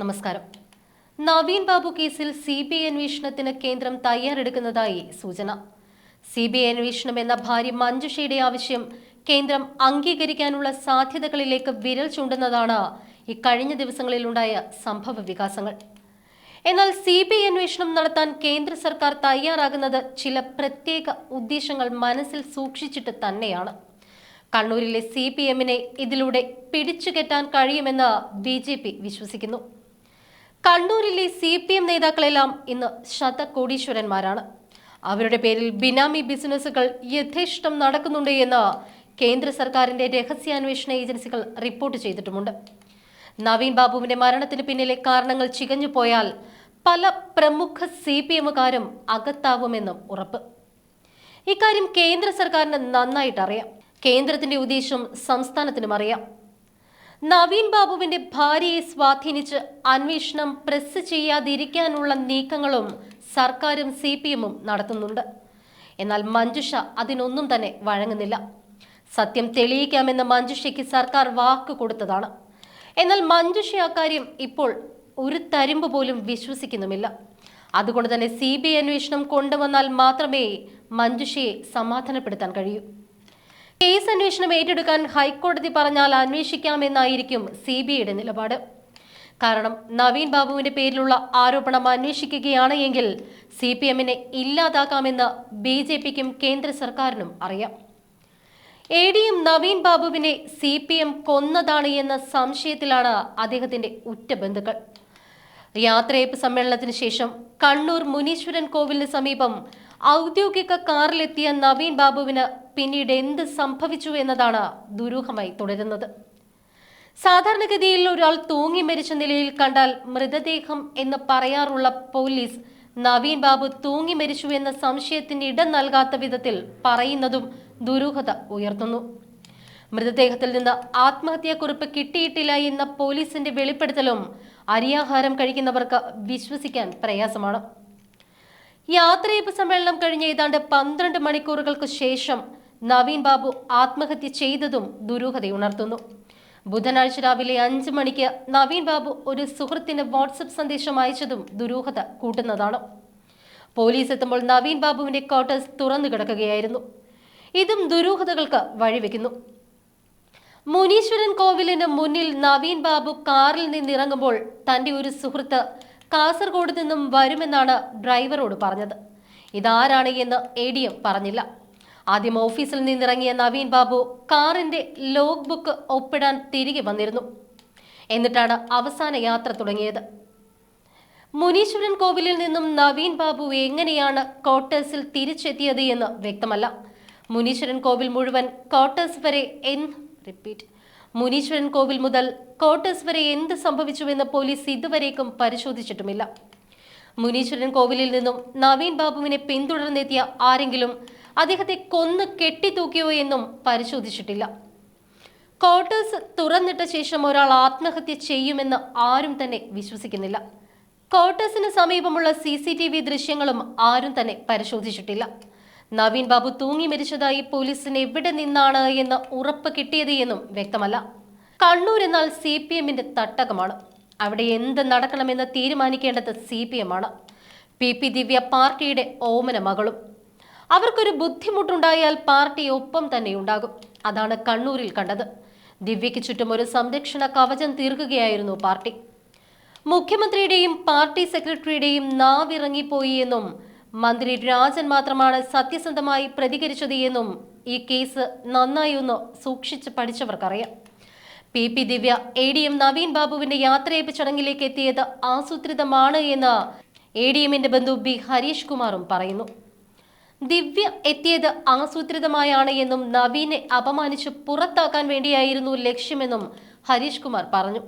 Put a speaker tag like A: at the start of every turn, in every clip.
A: നമസ്കാരം. നവീൻ ബാബു കേസിൽ C B I അന്വേഷണത്തിന് കേന്ദ്രം തയ്യാറെടുക്കുന്നതായി സൂചന. സി ബി ഐ അന്വേഷണം എന്ന ഭാര്യ മഞ്ജുഷയുടെ ആവശ്യം കേന്ദ്രം അംഗീകരിക്കാനുള്ള സാധ്യതകളിലേക്ക് വിരൽ ചൂണ്ടുന്നതാണ് ഇക്കഴിഞ്ഞ ദിവസങ്ങളിലുണ്ടായ സംഭവ വികാസങ്ങൾ. എന്നാൽ സി ബി ഐ അന്വേഷണം നടത്താൻ കേന്ദ്ര സർക്കാർ തയ്യാറാകുന്നത് ചില പ്രത്യേക ഉദ്ദേശങ്ങൾ മനസ്സിൽ സൂക്ഷിച്ചിട്ട് തന്നെയാണ്. കണ്ണൂരിലെ സി പി എമ്മിനെ ഇതിലൂടെ പിടിച്ചുകെട്ടാൻ കഴിയുമെന്ന് ബി ജെ പി വിശ്വസിക്കുന്നു. കണ്ണൂരിലെ സി പി എം നേതാക്കളെല്ലാം ഇന്ന് ശതകോടീശ്വരന്മാരാണ്. അവരുടെ പേരിൽ ബിനാമി ബിസിനസ്സുകൾ യഥേഷ്ടം നടക്കുന്നുണ്ട് എന്ന് കേന്ദ്ര സർക്കാരിന്റെ രഹസ്യാന്വേഷണ ഏജൻസികൾ റിപ്പോർട്ട് ചെയ്തിട്ടുമുണ്ട്. നവീൻ ബാബുവിന്റെ മരണത്തിന് പിന്നിലെ കാരണങ്ങൾ ചികഞ്ഞു പോയാൽ പല പ്രമുഖ സി പി എമ്മുകാരും അകത്താവുമെന്നും ഉറപ്പ്. ഇക്കാര്യം കേന്ദ്ര സർക്കാരിന് നന്നായിട്ടറിയാം. കേന്ദ്രത്തിന്റെ ഉദ്ദേശം സംസ്ഥാനത്തിനും അറിയാം. നവീൻ ബാബുവിന്റെ ഭാര്യയെ സ്വാധീനിച്ച് അന്വേഷണം പ്രസ് ചെയ്യാതിരിക്കാനുള്ള നീക്കങ്ങളും സർക്കാരും സി പി എമ്മും നടത്തുന്നുണ്ട്. എന്നാൽ മഞ്ജുഷ അതിനൊന്നും തന്നെ വഴങ്ങുന്നില്ല. സത്യം തെളിയിക്കാമെന്ന് മഞ്ജുഷയ്ക്ക് സർക്കാർ വാക്ക് കൊടുത്തതാണ്. എന്നാൽ മഞ്ജുഷ അക്കാര്യം ഇപ്പോൾ ഒരു തരിമ്പ് പോലും വിശ്വസിക്കുന്നുമില്ല. അതുകൊണ്ട് തന്നെ സി ബി ഐ അന്വേഷണം കൊണ്ടുവന്നാൽ മാത്രമേ മഞ്ജുഷയെ സമാധാനപ്പെടുത്താൻ കഴിയൂ. കേസ് അന്വേഷണം ഏറ്റെടുക്കാൻ ഹൈക്കോടതി പറഞ്ഞാൽ അന്വേഷിക്കാമെന്നായിരിക്കും സി ബി ഐയുടെ നിലപാട്. കാരണം നവീൻ ബാബുവിന്റെ പേരിലുള്ള ആരോപണം അന്വേഷിക്കുകയാണ് എങ്കിൽ സി പി എമ്മിനെ ഇല്ലാതാക്കാമെന്ന് ബി ജെ പിക്കും കേന്ദ്ര സർക്കാരിനും അറിയാം. എ ഡിയും നവീൻ ബാബുവിനെ സി പി എം കൊന്നതാണ് എന്ന സംശയത്തിലാണ് അദ്ദേഹത്തിന്റെ ഉറ്റ ബന്ധുക്കൾ യാത്രയപ്പ് സമ്മേളനത്തിന് ശേഷം കണ്ണൂർ മുനീശ്വരൻ കോവിലിന് സമീപം ഔദ്യോഗിക കാറിലെത്തിയ നവീൻ ബാബുവിന് പിന്നീട് എന്ത് സംഭവിച്ചു എന്നതാണ് ദുരൂഹമായി തുടരുന്നത്. സാധാരണഗതിയിൽ ഒരാൾ തൂങ്ങി മരിച്ച നിലയിൽ കണ്ടാൽ മൃതദേഹം എന്ന് പറയാറുള്ള പോലീസ് നവീൻ ബാബു തൂങ്ങി മരിച്ചു എന്ന സംശയത്തിന് ഇടം നൽകാത്ത വിധത്തിൽ പറയുന്നതും ദുരൂഹത ഉയർത്തുന്നു. മൃതദേഹത്തിൽ നിന്ന് ആത്മഹത്യാക്കുറിപ്പ് കിട്ടിയിട്ടില്ല എന്ന പോലീസിന്റെ വെളിപ്പെടുത്തലും അരിയാഹാരം കഴിക്കുന്നവർക്ക് വിശ്വസിക്കാൻ പ്രയാസമാണ്. യാത്രയപ്പ് സമ്മേളനം കഴിഞ്ഞ ഏതാണ്ട് പന്ത്രണ്ട് മണിക്കൂറുകൾക്ക് ശേഷം നവീൻ ബാബു ആത്മഹത്യ ചെയ്തതും ദുരൂഹതയുണർത്തുന്നു ബുധനാഴ്ച രാവിലെ അഞ്ച് മണിക്ക് നവീൻ ബാബു ഒരു സുഹൃത്തിന് വാട്സപ്പ് സന്ദേശം അയച്ചതും ദുരൂഹത കൂട്ടുന്നതാണ്. പോലീസ് എത്തുമ്പോൾ നവീൻ ബാബുവിന്റെ ക്വാർട്ടേഴ്സ് തുറന്നു കിടക്കുകയായിരുന്നു. ഇതും ദുരൂഹതകൾക്ക് വഴിവെക്കുന്നു. മുനീശ്വരൻ കോവിലിന് മുന്നിൽ നവീൻ ബാബു കാറിൽ നിന്നിറങ്ങുമ്പോൾ തന്റെ ഒരു സുഹൃത്ത് കാസർഗോഡ് നിന്നും വരുമെന്നാണ് ഡ്രൈവറോട് പറഞ്ഞത്. ഇതാരാണ് എന്ന് എ ഡി എം പറഞ്ഞില്ല. ആദ്യം ഓഫീസിൽ നിന്നിറങ്ങിയ നവീൻ ബാബു കാറിന്റെ ലോഗ് ബുക്ക് ഒപ്പിടാൻ തിരികെ വന്നിരുന്നു. എന്നിട്ടാണ് അവസാന യാത്ര തുടങ്ങിയത്. മുനീശ്വരൻ കോവിലിൽ നിന്നും നവീൻ ബാബു എങ്ങനെയാണ് ക്വാർട്ടേഴ്സിൽ തിരിച്ചെത്തിയത് എന്ന് വ്യക്തമല്ല. മുനീശ്വരൻ കോവിൽ മുഴുവൻ ക്വാർട്ടേഴ്സ് വരെ എൻ റിപ്പീറ്റ്. മുനീശ്വരൻ കോവിൽ മുതൽ കോട്ടേഴ്സ് വരെ എന്ത് സംഭവിച്ചുവെന്ന് പോലീസ് ഇതുവരേക്കും പരിശോധിച്ചിട്ടുമില്ല. മുനീശ്വരൻ കോവിലിൽ നിന്നും നവീൻ ബാബുവിനെ പിന്തുടർന്നെത്തിയ ആരെങ്കിലും അദ്ദേഹത്തെ കൊന്ന് കെട്ടിത്തൂക്കിയോ എന്നും പരിശോധിച്ചിട്ടില്ല. ക്വാർട്ടേഴ്സ് തുറന്നിട്ട ശേഷം ഒരാൾ ആത്മഹത്യ ചെയ്യുമെന്ന് ആരും തന്നെ വിശ്വസിക്കുന്നില്ല. ക്വാർട്ടേഴ്സിന് സമീപമുള്ള സി സി ടി വി ദൃശ്യങ്ങളും ആരും തന്നെ പരിശോധിച്ചിട്ടില്ല. നവീൻ ബാബു തൂങ്ങി മരിച്ചതായി പോലീസിന് എവിടെ നിന്നാണ് എന്ന് ഉറപ്പ് കിട്ടിയത് എന്നും വ്യക്തമല്ല. കണ്ണൂർ എന്നാൽ സി പി എമ്മിന്റെ തട്ടകമാണ്. അവിടെ എന്ത് നടക്കണമെന്ന് തീരുമാനിക്കേണ്ടത് സി പി എം ആണ് പി പി ദിവ്യ പാർട്ടിയുടെ ഓമന മകളും. അവർക്കൊരു ബുദ്ധിമുട്ടുണ്ടായാൽ പാർട്ടി ഒപ്പം തന്നെ ഉണ്ടാകും. അതാണ് കണ്ണൂരിൽ കണ്ടത്. ദിവ്യയ്ക്ക് ചുറ്റും ഒരു സംരക്ഷണ കവചം തീർക്കുകയായിരുന്നു പാർട്ടി. മുഖ്യമന്ത്രിയുടെയും പാർട്ടി സെക്രട്ടറിയുടെയും നാവിറങ്ങിപ്പോയി എന്നും മന്ത്രി രാജൻ മാത്രമാണ് സത്യസന്ധമായി പ്രതികരിച്ചത് എന്നും ഈ കേസ് നന്നായി ഒന്ന് സൂക്ഷിച്ച് പഠിച്ചവർക്കറിയാം. P P Divya A D M Naveen ബാബുവിന്റെ യാത്രയപ്പ് ചടങ്ങിലേക്ക് എത്തിയത് ആസൂത്രിതമാണ് എന്ന് എ ഡി എമ്മിന്റെ ബന്ധു ബി ഹരീഷ് കുമാറും പറയുന്നു. ദിവ്യ എത്തിയത് ആസൂത്രിതമായാണ് എന്നും നവീനെ അപമാനിച്ച് പുറത്താക്കാൻ വേണ്ടിയായിരുന്നു ലക്ഷ്യമെന്നും ഹരീഷ് കുമാർ പറഞ്ഞു.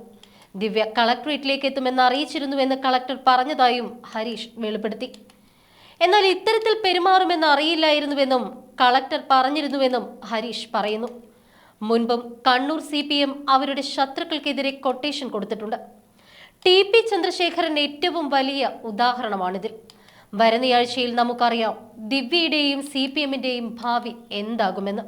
A: ദിവ്യ കളക്ടറേറ്റിലേക്ക് എത്തുമെന്ന് അറിയിച്ചിരുന്നുവെന്ന് കളക്ടർ പറഞ്ഞതായും ഹരീഷ് വെളിപ്പെടുത്തി. എന്നാൽ ഇത്തരത്തിൽ പെരുമാറുമെന്ന് അറിയില്ലായിരുന്നുവെന്നും കളക്ടർ പറഞ്ഞിരുന്നുവെന്നും ഹരീഷ് പറയുന്നു. മുൻപും കണ്ണൂർ സി പി എം അവരുടെ ശത്രുക്കൾക്കെതിരെ കൊട്ടേഷൻ കൊടുത്തിട്ടുണ്ട്. ടി പി ചന്ദ്രശേഖരൻ ഏറ്റവും വലിയ ഉദാഹരണമാണിതിൽ. വരുന്നയാഴ്ചയിൽ നമുക്കറിയാം ദിവ്യയുടെയും സി പി എമ്മിന്റെയും ഭാവി എന്താകുമെന്ന്.